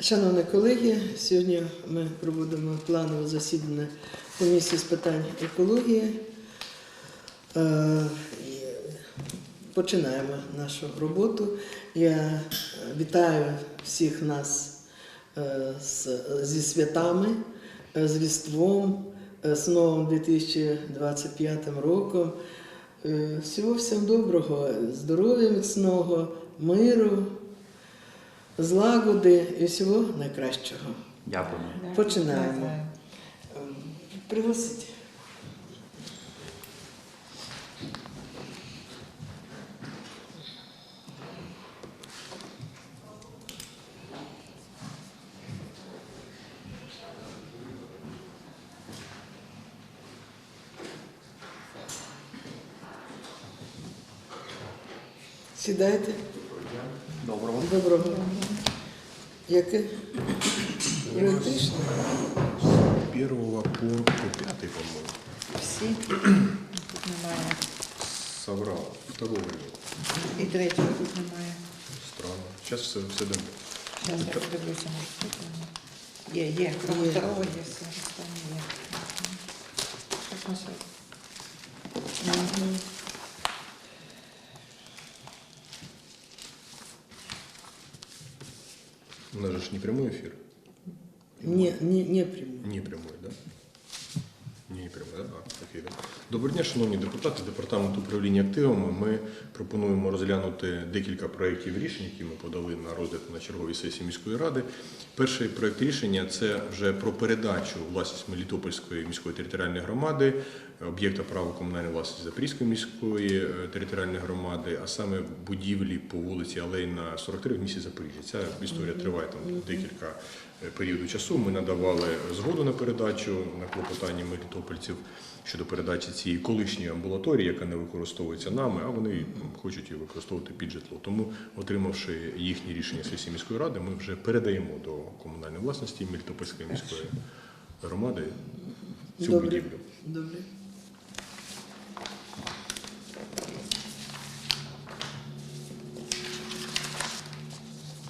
Шановні колеги, сьогодні ми проводимо планове засідання комісії з питань екології. Е, Починаємо нашу роботу. Я е, вітаю всіх нас е, зі святами, з Різдвом, з новим 2025 роком. Е, Всього всім доброго, здоров'я міцного, миру, злагоди і всього найкращого. Дякую. Починаємо. Ем, Пригласіть. Сідайте. Доброго. Доброго. Яке? Юридичне? первого по, по пятый, по-моему. Всі тут немає. Соврал. Второго. І третього тут немає. Странно. Сейчас все, все дамо. Зараз я подивлюся, може тут. Є, є, крім второго є, все останнє є. Мгм. Так, ну, все. Мгм. У нас же не прямой эфир. Не, не, не прямой. Не прямой, да? А, окей, да. Доброго дня, шановні депутати. Департамент управління активами. Ми пропонуємо розглянути декілька проєктів рішень, які ми подали на розгляд на черговій сесії міської ради. Перший проєкт рішення це вже про передачу власність Мелітопольської міської територіальної громади об'єкта права комунальної власності Запорізької міської е, територіальної громади, а саме будівлі по вулиці Алейна 43 в місті Запоріжжя. Ця історія триває там декілька е, періодів часу. Ми надавали згоду на передачу на клопотання мелітопольців щодо передачі цієї колишньої амбулаторії, яка не використовується нами, а вони хочуть її використовувати під житло. Тому, отримавши їхнє рішення сесії міської ради, ми вже передаємо до комунальної власності Мелітопольської міської громади цю Добре. будівлю. Добре.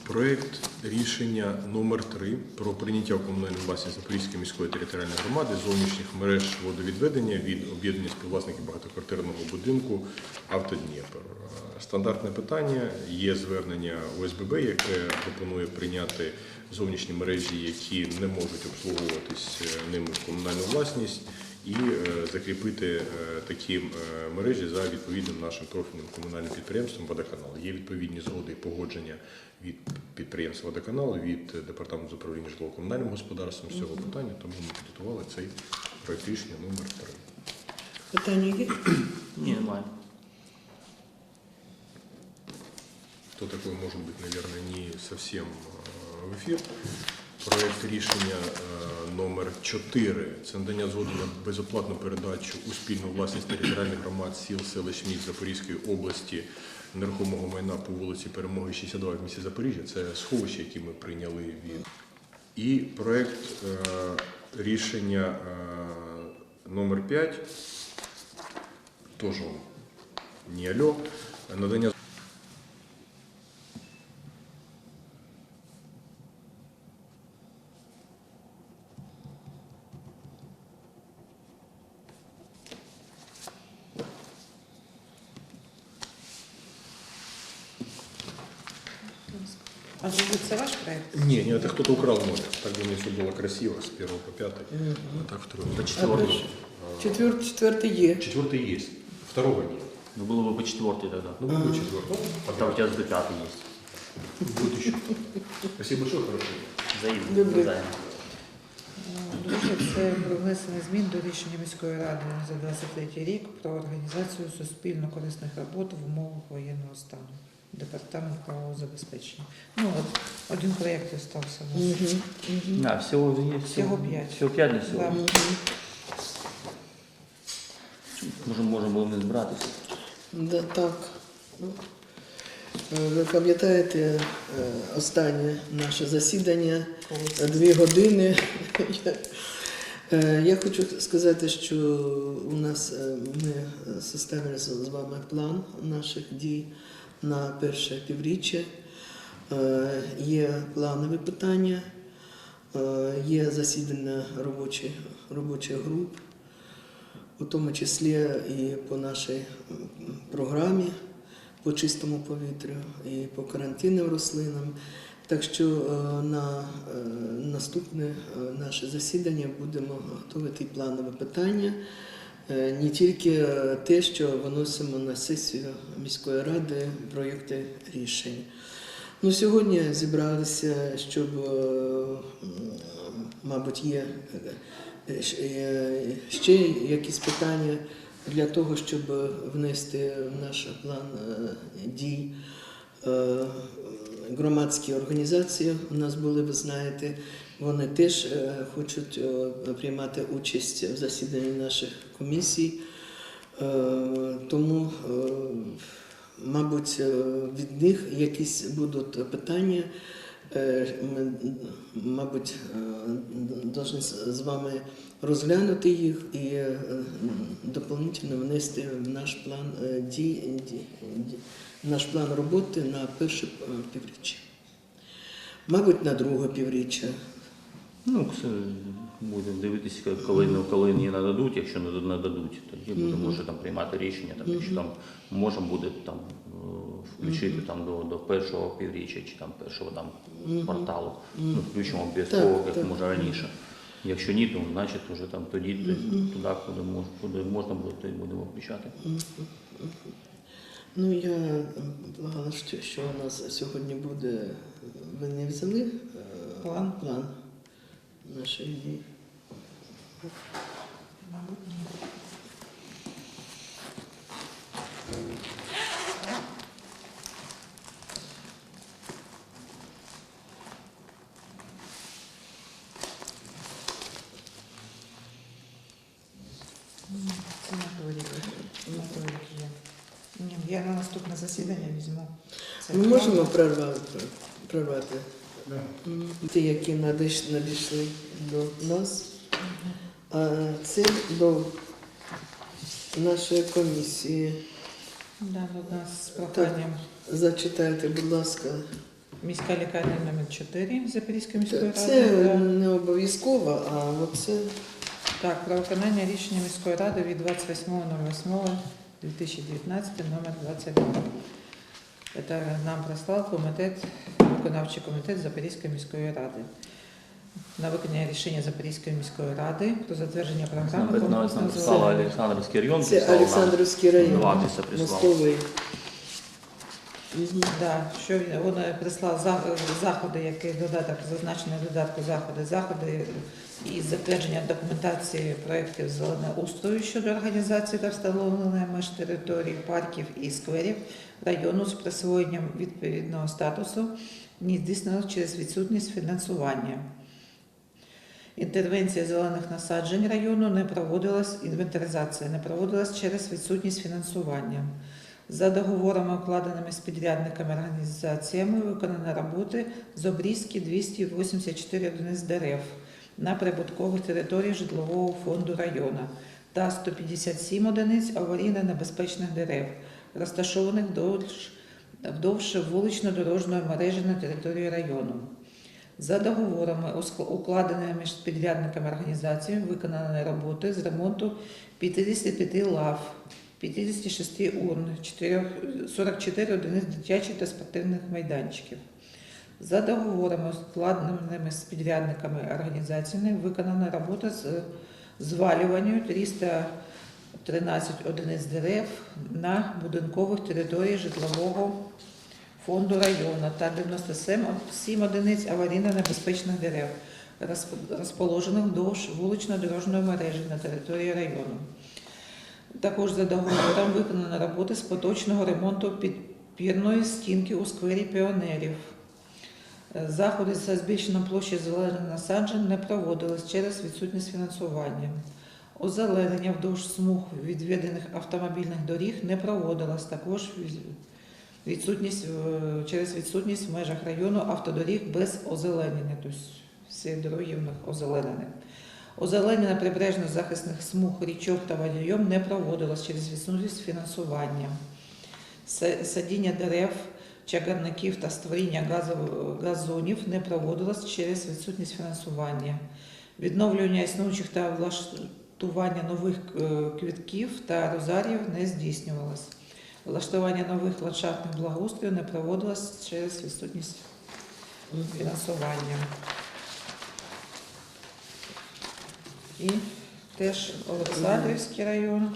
Проект рішення номер 3 про прийняття в комунальну власність Запорізької міської територіальної громади зовнішніх мереж водовідведення від об'єднання співвласників багатоквартирного будинку «Автодніпр». Стандартне питання є звернення ОСББ, яке пропонує прийняти зовнішні мережі, які не можуть обслуговуватись е, ними в комунальну власність, і е, закріпити е, такі е, мережі за відповідним нашим профільним комунальним підприємством «Водоканал». Є відповідні згоди і погодження від підприємства «Водоканал», від департаменту з управління житлово-комунальним господарством з цього питання, тому ми підготували цей проект рішення номер 3. Питання є? Ні, немає. то такое может быть, наверное, не совсем в ефір. Проект рішення е, номер 4 це надання згоди на безоплатну передачу у спільну власність територіальних громад сіл, селищ міст Запорізької області нерухомого майна по вулиці Перемоги 62 в місті Запоріжжя. Це сховище, яке ми прийняли від. І проект е, рішення е, номер 5 теж не альо, надання А це це ваш проєкт? Не, не, это кто-то украл номер. Так бы мне все было красиво с первого по пятый. А так второй. По А четвертій. перший? Четвер, четвертий є. Четвертый есть. Второго нет. Ну було б по четвертій тоді. Ну, будет четвертый. Там у тебе до п'ятий є. Будет еще. Спасибо большое, хорошо. Взаємно. Добре. взаємно. Друге, це про внесення змін до рішення міської ради за 23 рік про організацію суспільно-корисних робот в умовах воєнного стану. Департамент правового забезпечення. Ну, от один проєкт залишився у нас. Мгм, мгм. Да, всього є. Всього п'ять. Всього п'ять на Да. сьогодні. Може, можна було не збиратися. Да, так. Ну, е, Ви пам'ятаєте е, останнє наше засідання, е, дві години. Е, Я хочу сказати, що у нас е, ми составили з з вами план наших дій на перше півріччя. Е, Є планові питання, е, є засідання робочих, робочих груп, у тому числі і по нашій програмі по чистому повітрю, і по карантинним рослинам. Так що е, на наступне наше засідання будемо готувати планове питання, не тільки е, те, що виносимо на сесію міської ради проєкти рішень. Ну, сьогодні зібралися, щоб, е, мабуть, є е, е, ще якісь питання для того, щоб внести в наш план е, дій. Е, Громадські організації у нас були, ви знаєте, вони теж е, хочуть е, приймати участь в засіданні наших комісій. Е, Тому, мабуть, від них якісь будуть питання. Ми, мабуть, повинні з вами розглянути їх і доповнительно внести в наш план дій, наш план роботи на перше півріччя. Мабуть, на друге півріччя. Ну, це будемо дивитися, коли, ну, коли не нададуть, якщо не нададуть, тоді будемо може там приймати рішення, там, якщо там можна буде там е, включити там до, до першого півріччя чи там першого там кварталу. Ну, включимо обов'язково, як так. може раніше. Якщо ні, то значить вже там тоді туди, куди, мож- куди можна буде, тоді будемо включати. Ну, я благала, що, що у нас сьогодні буде. Ви не взяли е, План? план нашої дії? Мабуть, ні. Ні, Це на дворі. На дворі є. Ні, я на наступне засідання візьму. Ми можемо прервати. Ті, які надійшли до нас. Це до нашої комісії. Да, до нас з проханням. Зачитайте, будь ласка. Міська лікарня номер 4 Запорізької міської ради. Це не обов'язково, а оце Так, про виконання рішення міської ради від 28.08.2019, номер 22. Це нам прислав комітет, виконавчий комітет Запорізької міської ради. На виконання рішення Запорізької міської ради про затвердження програми. Олександрівський район, Це Олександрівський район. Мостовий. Да, що прислав за- заходи, які додаток зазначені додатку заходи, заходи із затвердження документації проєктів зеленоустрою щодо організації та встановлення меж територій парків і скверів району з присвоєнням відповідного статусу не здійснено через відсутність фінансування. Інтервенція зелених насаджень району не проводилась, інвентаризація не проводилась через відсутність фінансування. За договорами, укладеними з підрядниками організаціями, виконано роботи з обрізки 284 одиниць дерев на прибуткових територіях житлового фонду району та 157 одиниць аварійно-небезпечних дерев, розташованих вдовж, вулично-дорожньої мережі на території району. За договорами, укладеними між підрядниками організаціями, виконані роботи з ремонту 55 лав, 56 урн, 44 одиниць дитячих та спортивних майданчиків. За договорами, укладеними з підрядниками організаціями, виконана робота з звалюванню 313 одиниць дерев на будинкових територіях житлового фонду району та 97 одиниць аварійно-небезпечних дерев, розположених вдовж вулично-дорожньої мережі на території району. Також за договором виконана робота з поточного ремонту підпірної стінки у сквері піонерів. Е, Заходи за збільшенням площі зелених насаджень не проводились через відсутність фінансування. Озеленення вдовж смуг відведених автомобільних доріг не проводилось також відсутність е, через відсутність в межах району автодоріг без озеленення, тобто всі дороги в них озеленені. Озеленення прибережних захисних смуг річок та водойом не проводилось через відсутність фінансування. Садіння дерев, чагарників та створіння газонів не проводилось через відсутність фінансування. Відновлювання існуючих та влаштування нових е, квітків та розаріїв не здійснювалось. Влаштування нових ландшафтних благоустрою не проводилось через відсутність фінансування. І теж Олександрівський район.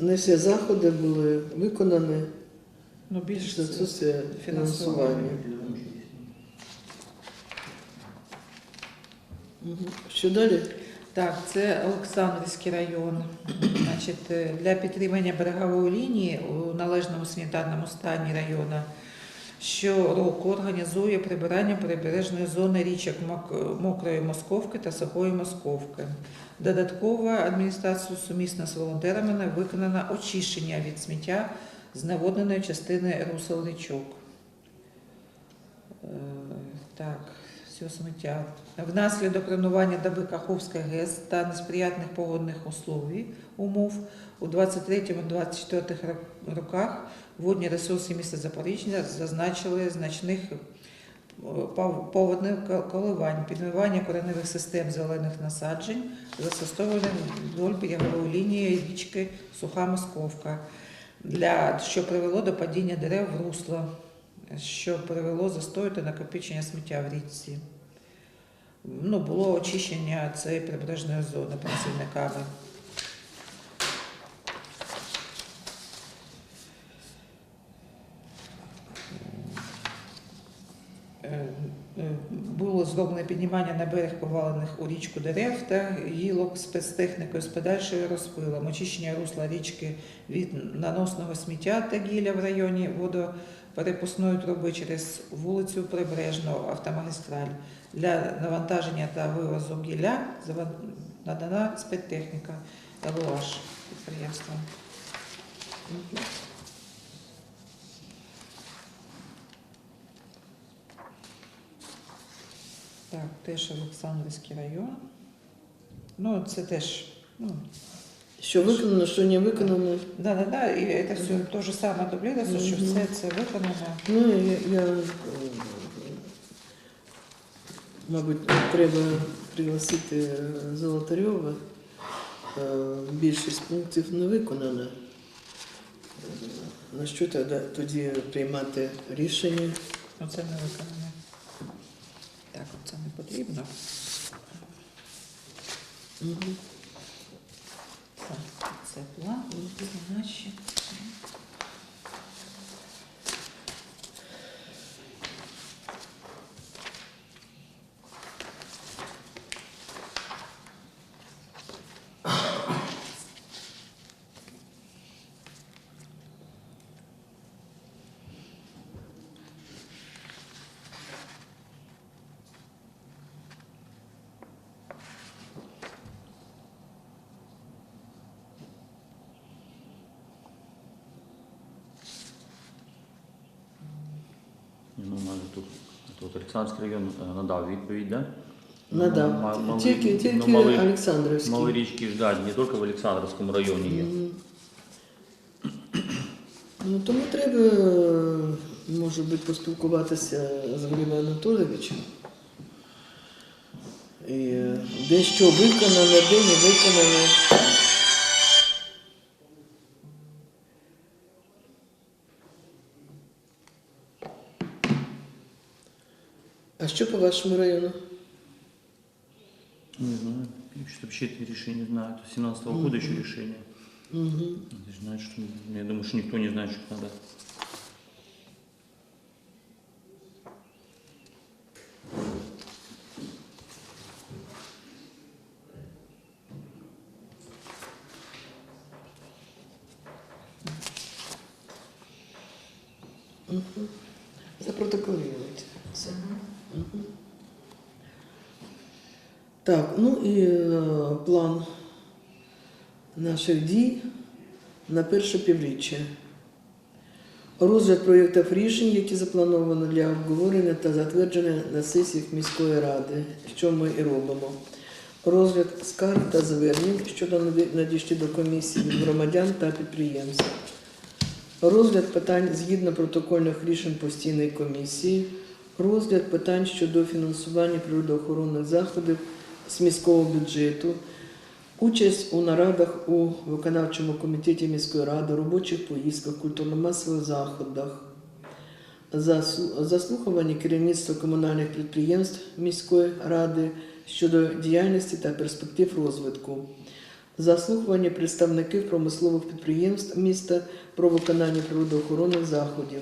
Не всі заходи були виконані Ну, більш за відсутствие фінансування. Що далі? Так, це Олександрівський район. Значить, для підтримання берегової лінії у належному санітарному стані району щороку організує прибирання прибережної зони річок Мокрої Московки та Сухої Московки. Додатково адміністрацією сумісно з волонтерами виконано очищення від сміття зневодненої частини русел річок. Е, Так, все сміття. Внаслідок руйнування доби Каховської ГЕС та несприятних погодних умов у 23-24 роках водні ресурси міста Запоріжжя зазначили значних е, поводних коливань, підмивання кореневих систем зелених насаджень, застосовування вдоль берегової лінії річки Суха Московка, для, що привело до падіння дерев в русло, що привело застою та накопичення сміття в річці. Ну, було очищення цієї прибережної зони працівниками. Е, е, Було зроблене піднімання на берег повалених у річку дерев та гілок спецтехнікою з подальшою розпилом, очищення русла річки від наносного сміття та гілля в районі водоперепускної труби через вулицю Прибережну автомагістраль. Для навантаження та вивозу гілля надана спецтехніка ЛУАЖ підприємства. Так, теж Олександрівський район. Ну, це теж, ну, Що виконано, що не виконано. да, да, да, і це все те ж саме дублюється, що все це виконано. Ну, я, я мабуть, треба пригласити Золотарьова. Е, Більшість пунктів не виконано. На що тоді, тоді приймати рішення? Оце не виконано. Так, це не потрібно. Мгм. Це план, наші. Ну, надо тут, тут Олександрський район е, надав відповідь, да? Надав. Ма- мали- Тільки, ну, тільки мали- Олександровський. Мали річки ждать, не тільки в Олександрівському районі є. Ну, тому треба, е, може бути, поспілкуватися з Глібом Анатолійовичем. І е, де що виконано, де не виконано. А що по вашому району? Не знаю. Что вообще это решение знаю. Это 17 -го года еще решение. Угу. Что... Я думаю, что никто не знает, что надо. Так, ну і е, план наших дій на перше півріччя. Розгляд проєктів рішень, які заплановано для обговорення та затвердження на сесіях міської ради, що ми і робимо. Розгляд скарг та звернень щодо наді- надійшли до комісії від громадян та підприємств. Розгляд питань згідно протокольних рішень постійної комісії. Розгляд питань щодо фінансування природоохоронних заходів з міського бюджету. Участь у нарадах у виконавчому комітеті міської ради, робочих поїздках, культурно-масових заходах, заслухування керівництва комунальних підприємств міської ради щодо діяльності та перспектив розвитку, заслухування представників промислових підприємств міста про виконання природоохоронних заходів,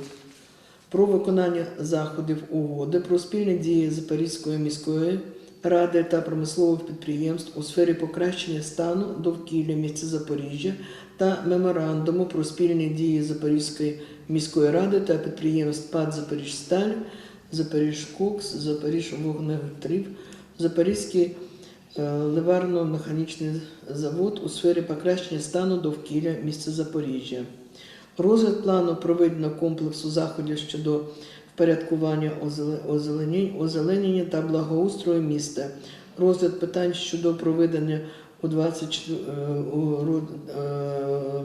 про виконання заходів угоди про спільні дії Запорізької міської ради та промислових підприємств у сфері покращення стану довкілля місця Запоріжжя та меморандуму про спільні дії Запорізької міської ради та підприємств ПАД Запоріжсталь, Запоріжкокс, Запоріжвогнетрив, Запорізький е, ливарно-механічний завод у сфері покращення стану довкілля місця Запоріжжя. Розгляд плану проведення комплексу заходів щодо впорядкування озеле- озеленення та благоустрою міста. Розгляд питань щодо проведення у 24, е, е,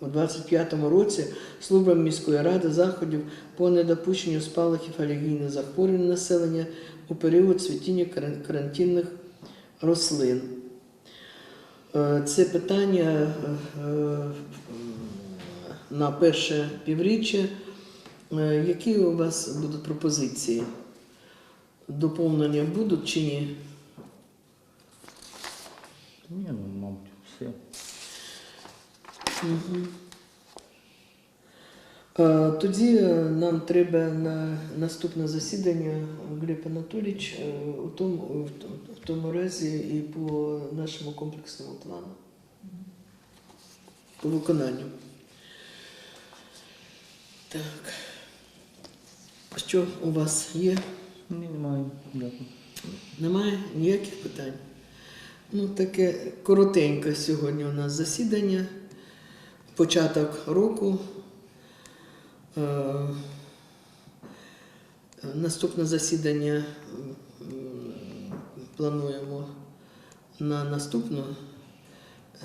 у 25 році службами міської ради заходів по недопущенню спалахів алергійних захворювань населення у період цвітіння карантинних рослин. Е, Це питання на перше півріччя. Е, Які у вас будуть пропозиції? Доповнення будуть чи ні? Ні, ну, мабуть, все. Е, Тоді е, нам треба на наступне засідання Глеб Анатолійович у тому, в в тому разі і по нашому комплексному плану. По виконанню. Так. Що у вас є? Ні, немає. Дякую. Немає ніяких питань. Ну, таке коротеньке сьогодні у нас засідання, початок року. Е, Наступне засідання плануємо на наступну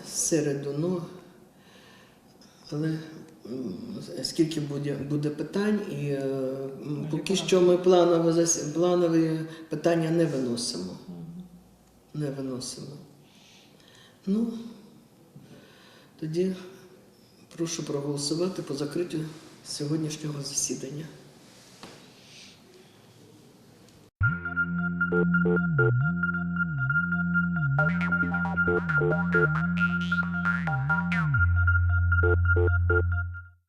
середу. Ну, але скільки буде, буде питань, і е, поки що ми планове, зас- планові питання не виносимо. Не виносимо. Ну, тоді прошу проголосувати по закриттю сьогоднішнього засідання.